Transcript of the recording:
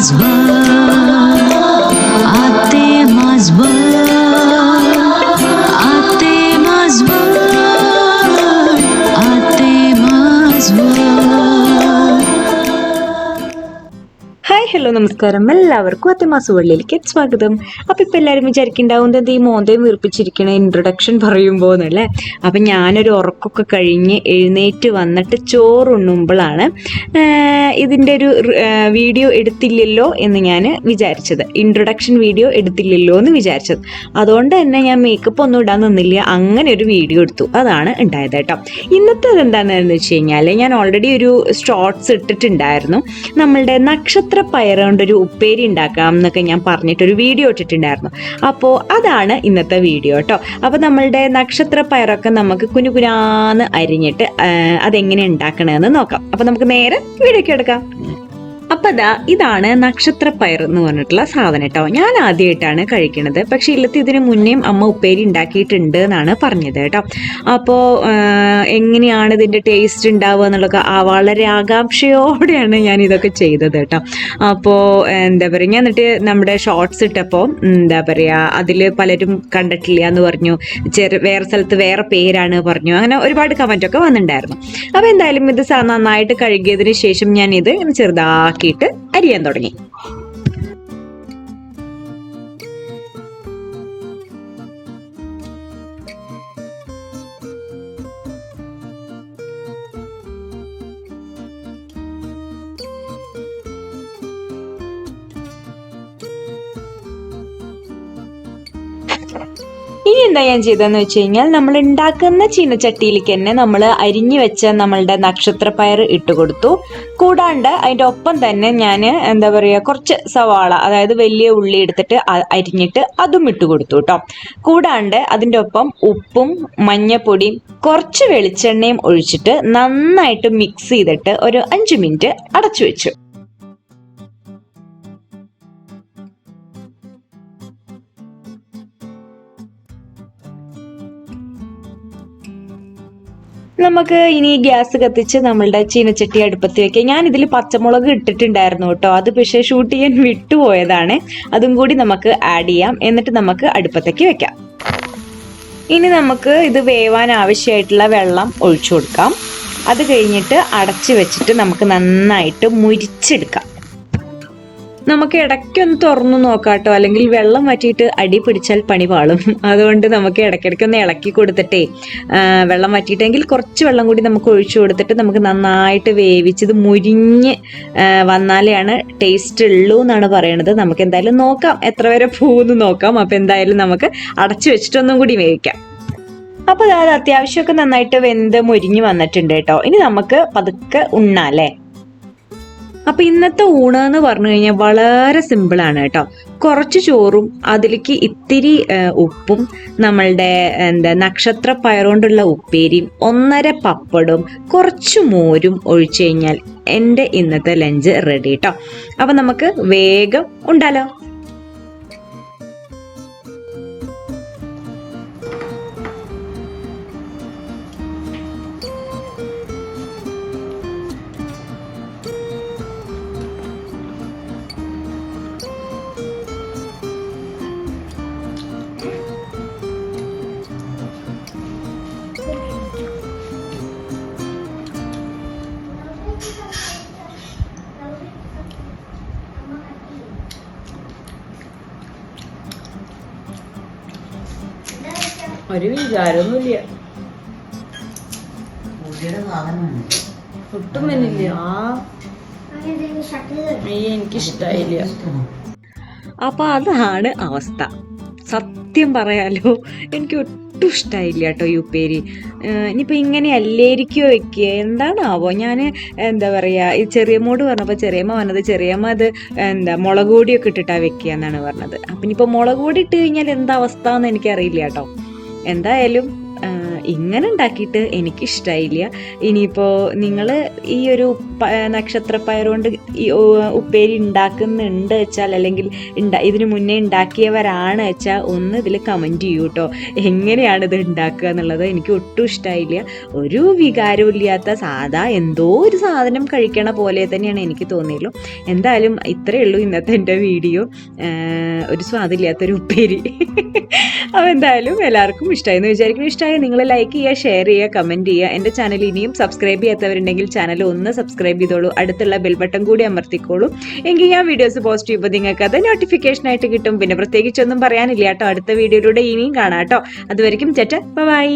is hello നമസ്കാരം. എല്ലാവർക്കും അത്യമാസ വള്ളിയിലേക്ക് സ്വാഗതം. അപ്പം ഇപ്പം എല്ലാവരും വിചാരിക്കുന്നുണ്ടാവും എന്താ ഈ മോന്തയും വീർപ്പിച്ചിരിക്കണ? ഇൻട്രൊഡക്ഷൻ പറയുമ്പോൾ എന്നല്ലേ അപ്പം ഞാനൊരു ഉറക്കമൊക്കെ കഴിഞ്ഞ് എഴുന്നേറ്റ് വന്നിട്ട് ചോറുണ്ണുമ്പോഴാണ് ഇതിന്റെ ഒരു വീഡിയോ എടുത്തില്ലല്ലോ എന്ന് ഞാൻ വിചാരിച്ചത്. ഇൻട്രൊഡക്ഷൻ വീഡിയോ എടുത്തില്ലല്ലോ എന്ന് വിചാരിച്ചത്. അതുകൊണ്ട് തന്നെ ഞാൻ മേക്കപ്പ് ഒന്നും ഇടാൻ നിന്നില്ല. അങ്ങനെ ഒരു വീഡിയോ എടുത്തു. അതാണ് ഉണ്ടായത് കേട്ടോ. ഇന്നത്തെ എന്താണെന്ന് വെച്ച് കഴിഞ്ഞാൽ ഞാൻ ഓൾറെഡി ഒരു ഷോർട്സ് ഇട്ടിട്ടുണ്ടായിരുന്നു. നമ്മളുടെ നക്ഷത്ര പയർ കൊണ്ടൊരു ഉപ്പേരി ഉണ്ടാക്കാം എന്നൊക്കെ ഞാൻ പറഞ്ഞിട്ടൊരു വീഡിയോ ഇട്ടിട്ടുണ്ടായിരുന്നു. അപ്പോൾ അതാണ് ഇന്നത്തെ വീഡിയോ കേട്ടോ അപ്പോൾ നമ്മളുടെ നക്ഷത്ര പയറൊക്കെ നമുക്ക് കുനുകുനാന്ന് അരിഞ്ഞിട്ട് അതെങ്ങനെ ഉണ്ടാക്കണമെന്ന് നോക്കാം. അപ്പോൾ നമുക്ക് നേരെ വീഡിയോക്ക് എടുക്കാം. അപ്പൊ അതാ ഇതാണ് നക്ഷത്രപ്പയർ എന്ന് പറഞ്ഞിട്ടുള്ള സാധനം കേട്ടോ. ഞാൻ ആദ്യമായിട്ടാണ് കഴിക്കണത്. പക്ഷെ ഇല്ലത്തെ ഇതിന് മുന്നേയും അമ്മ ഉപ്പേരി ഉണ്ടാക്കിയിട്ടുണ്ട് എന്നാണ് പറഞ്ഞത് കേട്ടോ. അപ്പോൾ എങ്ങനെയാണ് ഇതിന്റെ ടേസ്റ്റ് ഉണ്ടാവുക എന്നുള്ളതൊക്കെ വളരെ ആകാംക്ഷയോടെയാണ് ഞാൻ ഇതൊക്കെ ചെയ്തത് കേട്ടോ. അപ്പോൾ എന്താ പറയുക ഞാൻ എന്നിട്ട് നമ്മുടെ ഷോർട്സ് ഇട്ടപ്പോൾ എന്താ പറയുക അതിൽ പലരും കണ്ടിട്ടില്ല എന്ന് പറഞ്ഞു. ചെറു വേറെ സ്ഥലത്ത് വേറെ പേരാണ് പറഞ്ഞു. അങ്ങനെ ഒരുപാട് കമന്റൊക്കെ വന്നിട്ടുണ്ടായിരുന്നു. അപ്പോൾ എന്തായാലും ഇത് നന്നായിട്ട് കഴുകിയതിന് ശേഷം ഞാൻ ഇത് ഇങ്ങനെ ചെറുതാക്കിയിട്ട് അരിയാൻ തുടങ്ങി. ഇനി എന്താ ഞാൻ ചെയ്തതെന്ന് വെച്ച് കഴിഞ്ഞാൽ നമ്മൾ ഉണ്ടാക്കുന്ന ചീനച്ചട്ടിയിലേക്ക് തന്നെ നമ്മൾ അരിഞ്ഞു വെച്ച നമ്മളുടെ നക്ഷത്രപ്പയർ ഇട്ട് കൊടുത്തു. കൂടാണ്ട് അതിന്റെ ഒപ്പം തന്നെ ഞാൻ എന്താ പറയുക കുറച്ച് സവാള അതായത് വലിയ ഉള്ളി എടുത്തിട്ട് അരിഞ്ഞിട്ട് അതും ഇട്ട് കൊടുത്തു കേട്ടോ. കൂടാണ്ട് അതിന്റെ ഒപ്പം ഉപ്പും മഞ്ഞപ്പൊടിയും കുറച്ച് വെളിച്ചെണ്ണയും ഒഴിച്ചിട്ട് നന്നായിട്ട് മിക്സ് ചെയ്തിട്ട് ഒരു അഞ്ച് മിനിറ്റ് അടച്ചു വെച്ചു. നമുക്ക് ഇനി ഗ്യാസ് കത്തിച്ച് നമ്മളുടെ ചീനച്ചട്ടി അടുപ്പത്ത് വെക്കാം. ഞാൻ ഇതിൽ പച്ചമുളക് ഇട്ടിട്ടുണ്ടായിരുന്നു കേട്ടോ. അത് പക്ഷേ ഷൂട്ട് ചെയ്യാൻ വിട്ടുപോയതാണ്. അതും കൂടി നമുക്ക് ആഡ് ചെയ്യാം. എന്നിട്ട് നമുക്ക് അടുപ്പത്തേക്ക് വെക്കാം. ഇനി നമുക്ക് ഇത് വേവാൻ ആവശ്യമായിട്ടുള്ള വെള്ളം ഒഴിച്ചു കൊടുക്കാം. അത് കഴിഞ്ഞിട്ട് അടച്ചു വെച്ചിട്ട് നമുക്ക് നന്നായിട്ട് മുരിച്ചെടുക്കാം. നമുക്ക് ഇടയ്ക്കൊന്ന് തുറന്നു നോക്കാട്ടോ. അല്ലെങ്കിൽ വെള്ളം വറ്റിയിട്ട് അടി പിടിച്ചാൽ പണി പാളും. അതുകൊണ്ട് നമുക്ക് ഇടയ്ക്കിടയ്ക്ക് ഒന്ന് ഇളക്കി കൊടുത്തിട്ടേ വെള്ളം വറ്റിയിട്ടെങ്കിൽ കുറച്ച് വെള്ളം കൂടി നമുക്ക് ഒഴിച്ചു കൊടുത്തിട്ട് നമുക്ക് നന്നായിട്ട് വേവിച്ചത് മുരിഞ്ഞ് വന്നാലെയാണ് ടേസ്റ്റ് ഉള്ളൂ എന്നാണ് പറയണത്. നമുക്ക് എന്തായാലും നോക്കാം. എത്ര വരെ പോകുന്നു നോക്കാം. അപ്പം എന്തായാലും നമുക്ക് അടച്ചു വെച്ചിട്ടൊന്നും കൂടി വേവിക്കാം. അപ്പോൾ അത് അത്യാവശ്യമൊക്കെ നന്നായിട്ട് വെന്ത് മുരിഞ്ഞ് വന്നിട്ടുണ്ട് കേട്ടോ. ഇനി നമുക്ക് പതുക്കെ ഉണ്ണാല്ലേ അപ്പൊ ഇന്നത്തെ ഊണ് എന്ന് പറഞ്ഞു കഴിഞ്ഞാൽ വളരെ സിമ്പിൾ ആണ് കേട്ടോ. കുറച്ച് ചോറും അതിലേക്ക് ഇത്തിരി ഉപ്പും നമ്മളുടെ എന്താ നക്ഷത്ര പയറുകൊണ്ടുള്ള ഉപ്പേരിയും ഒന്നര പപ്പടും കുറച്ച് മോരും ഒഴിച്ചു കഴിഞ്ഞാൽ എന്റെ ഇന്നത്തെ ലഞ്ച് റെഡി കേട്ടോ അപ്പൊ നമുക്ക് വേഗം ഉണ്ടാലോ? ഒരു വിചാരമൊന്നുമില്ല. ഒട്ടും എന്നില്ല ആ എനിക്കിഷ്ടായില്ല. അപ്പൊ അതാണ് അവസ്ഥ. സത്യം പറയാലോ എനിക്ക് ഒട്ടും ഇഷ്ടമായില്ല കേട്ടോ യു പേരി ഇനിയിപ്പോൾ ഇങ്ങനെ അല്ലേരിക്കോ വെക്കുക എന്താണാവോ? ഞാൻ എന്താ പറയുക ഈ ചെറിയ ചെറിയമ്മോട് പറഞ്ഞപ്പോൾ ചെറിയമ്മ പറഞ്ഞത് ചെറിയമ്മ അത് എന്താ മുളക് പൊടിയൊക്കെ ഇട്ടിട്ടാണ് വെക്കുക എന്നാണ് പറഞ്ഞത്. അപ്പം ഇനിയിപ്പോൾ മുളക് പൊടി ഇട്ട് കഴിഞ്ഞാൽ എന്താ അവസ്ഥ എന്ന് എനിക്കറിയില്ല കേട്ടോ. എന്തായാലും ഇങ്ങനെ ഉണ്ടാക്കിയിട്ട് എനിക്കിഷ്ടമായില്ല ഇനിയിപ്പോൾ നിങ്ങൾ ഈ ഒരു നക്ഷത്രപ്പയർ ഈ ഉപ്പേരി ഉണ്ടാക്കുന്നുണ്ട് വെച്ചാൽ അല്ലെങ്കിൽ ഉണ്ടാ ഇതിന് മുന്നേ ഉണ്ടാക്കിയവരാണ് വെച്ചാൽ ഒന്ന് ഇതിൽ കമന്റ് ചെയ്യൂ കേട്ടോ എങ്ങനെയാണ് ഇത് ഉണ്ടാക്കുക എന്നുള്ളത് എനിക്ക് ഒട്ടും ഇഷ്ടമായില്ല ഒരു വികാരവും ഇല്ലാത്ത സാധാ എന്തോ ഒരു സാധനം കഴിക്കണ പോലെ തന്നെയാണ് എനിക്ക് തോന്നിയുള്ളൂ എന്തായാലും ഇത്രയേ ഉള്ളൂ ഇന്നത്തെ എന്റെ വീഡിയോ. ഒരു സ്വാദില്ലാത്തൊരു ഉപ്പേരി. അപ്പോൾ എന്തായാലും എല്ലാവർക്കും ഇഷ്ടമായി എന്ന് വിചാരിക്കുന്നു. ഇഷ്ടമായി നിങ്ങൾ ലൈക്ക് ചെയ്യുക ഷെയർ ചെയ്യുക കമന്റ് ചെയ്യുക. എന്റെ ചാനൽ ഇനിയും സബ്സ്ക്രൈബ് ചെയ്യാത്തവരുണ്ടെങ്കിൽ ചാനൽ ഒന്ന് സബ്സ്ക്രൈബ് ചെയ്തോളൂ. അടുത്തുള്ള ബെൽ ബട്ടൺ കൂടി അമർത്തിക്കോളൂ. എങ്കിൽ ഞാൻ വീഡിയോസ് പോസ്റ്റ് ചെയ്യുമ്പോൾ നിങ്ങൾക്ക് അത് നോട്ടിഫിക്കേഷൻ ആയിട്ട് കിട്ടും. പിന്നെ പ്രത്യേകിച്ചൊന്നും പറയാനില്ല കേട്ടോ. അടുത്ത വീഡിയോയിലൂടെ ഇനിയും കാണാം കേട്ടോ. അതുവരെയും ചേട്ടാ ബൈ